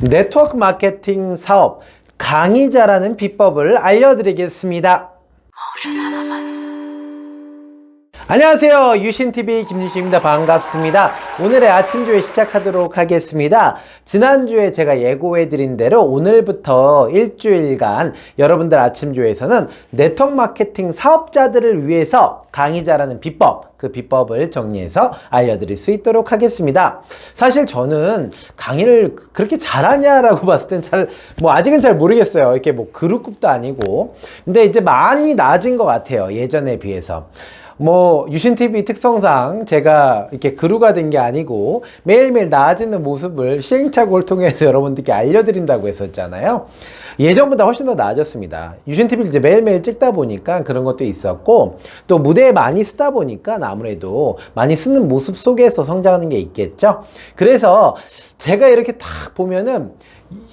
네트워크 마케팅 사업 강의 잘하는 비법을 알려드리겠습니다. 안녕하세요. 유신TV 김유신입니다. 반갑습니다. 오늘의 아침주에 시작하도록 하겠습니다. 지난주에 제가 예고해드린 대로 오늘부터 일주일간 여러분들 아침주에서는 네트워크 마케팅 사업자들을 위해서 강의 잘하는 비법, 그 비법을 정리해서 알려드릴 수 있도록 하겠습니다. 사실 저는 강의를 그렇게 잘하냐라고 봤을 땐 잘, 뭐 아직은 잘 모르겠어요. 이렇게 뭐 그룹급도 아니고. 근데 이제 많이 나아진 것 같아요. 예전에 비해서. 뭐 유신TV 특성상 제가 이렇게 그루가 된 게 아니고 매일매일 나아지는 모습을 시행착오를 통해서 여러분들께 알려드린다고 했었잖아요. 예전보다 훨씬 더 나아졌습니다. 유신TV를 이제 매일매일 찍다 보니까 그런 것도 있었고 또 무대에 많이 쓰다 보니까 아무래도 많이 쓰는 모습 속에서 성장하는 게 있겠죠. 그래서 제가 이렇게 딱 보면은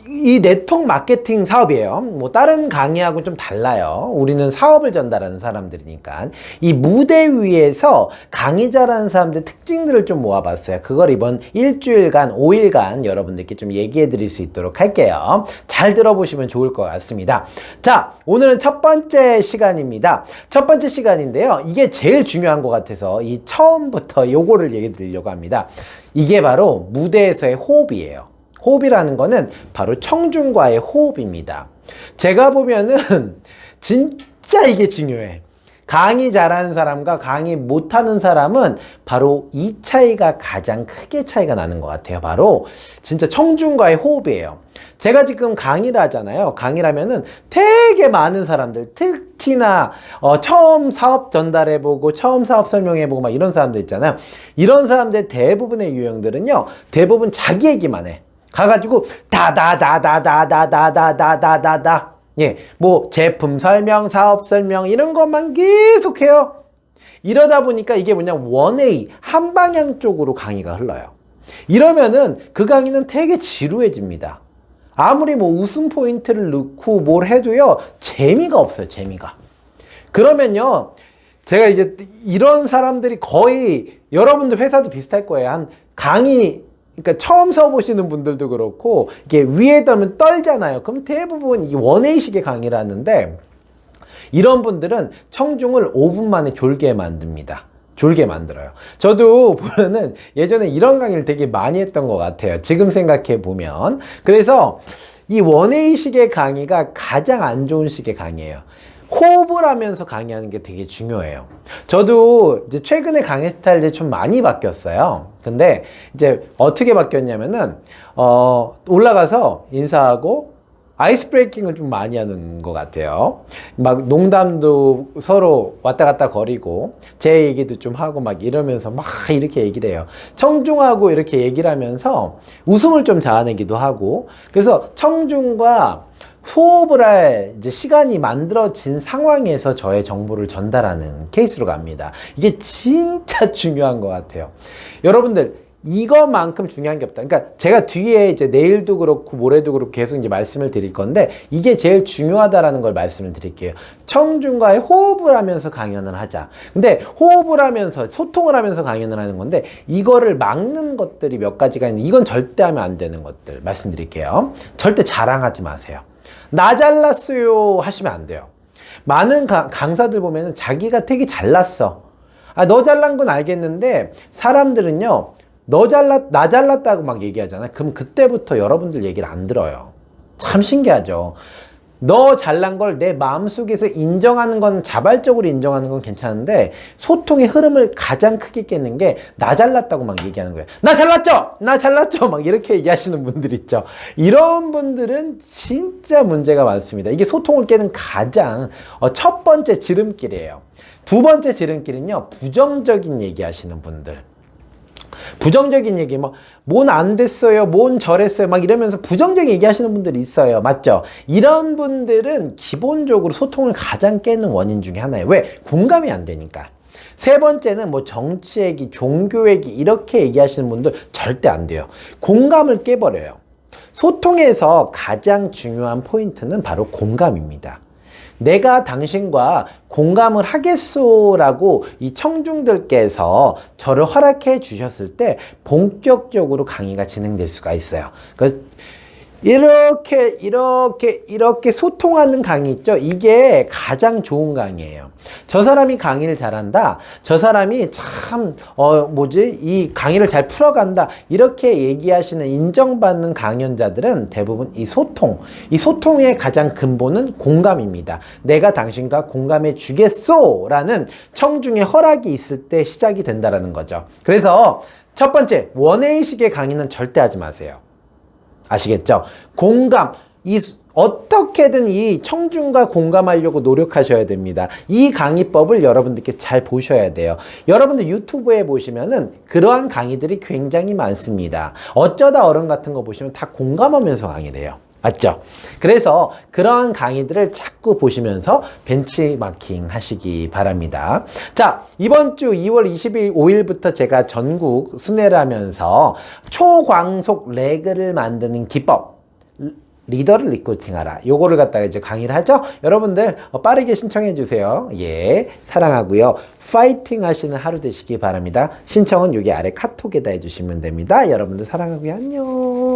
이 네트워크 마케팅 사업이에요. 뭐 다른 강의하고 좀 달라요. 우리는 사업을 전달하는 사람들이니까 이 무대 위에서 강의 잘하는 사람들 특징들을 좀 모아봤어요. 그걸 이번 일주일간, 5일간 여러분들께 좀 얘기해 드릴 수 있도록 할게요. 잘 들어보시면 좋을 것 같습니다. 자, 오늘은 첫 번째 시간입니다. 첫 번째 시간인데요. 이게 제일 중요한 것 같아서 이 처음부터 요거를 얘기 드리려고 합니다. 이게 바로 무대에서의 호흡이에요. 호흡이라는 거는 바로 청중과의 호흡입니다. 제가 보면은 진짜 이게 중요해. 강의 잘하는 사람과 강의 못하는 사람은 바로 이 차이가 가장 크게 차이가 나는 것 같아요. 바로 진짜 청중과의 호흡이에요. 제가 지금 강의를 하잖아요. 강의를 하면은 되게 많은 사람들, 특히나 어, 처음 사업 전달해보고 처음 사업 설명해보고 막 이런 사람들 있잖아요. 이런 사람들 대부분의 유형들은요. 대부분 자기 얘기만 해. 가가지고 다다다다다다다다다다다 예, 뭐 제품 설명, 사업 설명 이런 것만 계속해요. 이러다 보니까 이게 뭐냐 원웨이 한 방향 쪽으로 강의가 흘러요. 이러면은 그 강의는 되게 지루해집니다. 아무리 뭐 웃음 포인트를 넣고 뭘 해도요 재미가 없어요. 재미가. 그러면요 제가 이제 이런 사람들이 거의 여러분들 회사도 비슷할 거예요. 한 강의 그러니까 처음 써보시는 분들도 그렇고 이게 위에 떠면 떨잖아요. 그럼 대부분 이 원웨이식의 강의를 하는데 이런 분들은 청중을 5분 만에 졸게 만듭니다. 졸게 만들어요. 저도 보면은 예전에 이런 강의를 되게 많이 했던 것 같아요. 지금 생각해 보면. 그래서 이 원웨이식의 강의가 가장 안 좋은 식의 강의예요. 호흡을 하면서 강의하는 게 되게 중요해요. 저도 이제 최근에 강의 스타일이 좀 많이 바뀌었어요. 근데 이제 어떻게 바뀌었냐면은, 어, 올라가서 인사하고 아이스 브레이킹을 좀 많이 하는 것 같아요. 막 농담도 서로 왔다 갔다 거리고 제 얘기도 좀 하고 막 이러면서 막 이렇게 얘기를 해요. 청중하고 이렇게 얘기를 하면서 웃음을 좀 자아내기도 하고 그래서 청중과 호흡을 할 이제 시간이 만들어진 상황에서 저의 정보를 전달하는 케이스로 갑니다. 이게 진짜 중요한 것 같아요. 여러분들, 이것만큼 중요한 게 없다. 그러니까 제가 뒤에 이제 내일도 그렇고 모레도 그렇고 계속 이제 말씀을 드릴 건데 이게 제일 중요하다라는 걸 말씀을 드릴게요. 청중과의 호흡을 하면서 강연을 하자. 근데 호흡을 하면서 소통을 하면서 강연을 하는 건데 이거를 막는 것들이 몇 가지가 있는데 이건 절대 하면 안 되는 것들 말씀드릴게요. 절대 자랑하지 마세요. 나 잘났어요 하시면 안 돼요. 많은 가, 강사들 보면 자기가 되게 잘났어. 아, 너 잘난 건 알겠는데 사람들은요, 너 잘났, 나 잘났다고 막 얘기하잖아요. 그럼 그때부터 여러분들 얘기를 안 들어요. 참 신기하죠. 너 잘난 걸 내 마음속에서 인정하는 건 자발적으로 인정하는 건 괜찮은데 소통의 흐름을 가장 크게 깨는 게 나 잘났다고 막 얘기하는 거예요. 나 잘났죠? 나 잘났죠? 막 이렇게 얘기하시는 분들 있죠. 이런 분들은 진짜 문제가 많습니다. 이게 소통을 깨는 가장 어, 첫 번째 지름길이에요. 두 번째 지름길은요. 부정적인 얘기 하시는 분들. 부정적인 얘기 뭐 뭔 안 됐어요 뭔 저랬어요 막 이러면서 부정적인 얘기 하시는 분들이 있어요. 맞죠? 이런 분들은 기본적으로 소통을 가장 깨는 원인 중에 하나예요. 왜? 공감이 안 되니까. 세 번째는 뭐 정치 얘기 종교 얘기 이렇게 얘기하시는 분들 절대 안 돼요. 공감을 깨버려요. 소통에서 가장 중요한 포인트는 바로 공감입니다 내가 당신과 공감을 하겠소라고 이 청중들께서 저를 허락해 주셨을 때 본격적으로 강의가 진행될 수가 있어요. 그 이렇게 이렇게 이렇게 소통하는 강의 있죠. 이게 가장 좋은 강의예요. 저 사람이 강의를 잘한다. 저 사람이 참 어 뭐지 이 강의를 잘 풀어간다. 이렇게 얘기하시는 인정받는 강연자들은 대부분 이 소통, 이 소통의 가장 근본은 공감입니다. 내가 당신과 공감해 주겠소 라는 청중의 허락이 있을 때 시작이 된다라는 거죠. 그래서 첫 번째 원웨이식의 강의는 절대 하지 마세요. 아시겠죠? 공감. 이 수- 어떻게든 이 청중과 공감하려고 노력하셔야 됩니다. 이 강의법을 여러분들께 잘 보셔야 돼요. 여러분들 유튜브에 보시면은 그러한 강의들이 굉장히 많습니다. 어쩌다 어른 같은 거 보시면 다 공감하면서 강의를 해요. 맞죠? 그래서 그러한 강의들을 자꾸 보시면서 벤치마킹 하시기 바랍니다. 자, 이번 주 2월 20일, 5일부터 제가 전국 순회를 하면서 초광속 레그를 만드는 기법, 리더를 리크루팅하라. 요거를 갖다가 이제 강의를 하죠. 여러분들 어, 빠르게 신청해 주세요. 예, 사랑하고요. 파이팅 하시는 하루 되시기 바랍니다. 신청은 여기 아래 카톡에다 해주시면 됩니다. 여러분들 사랑하고요. 안녕.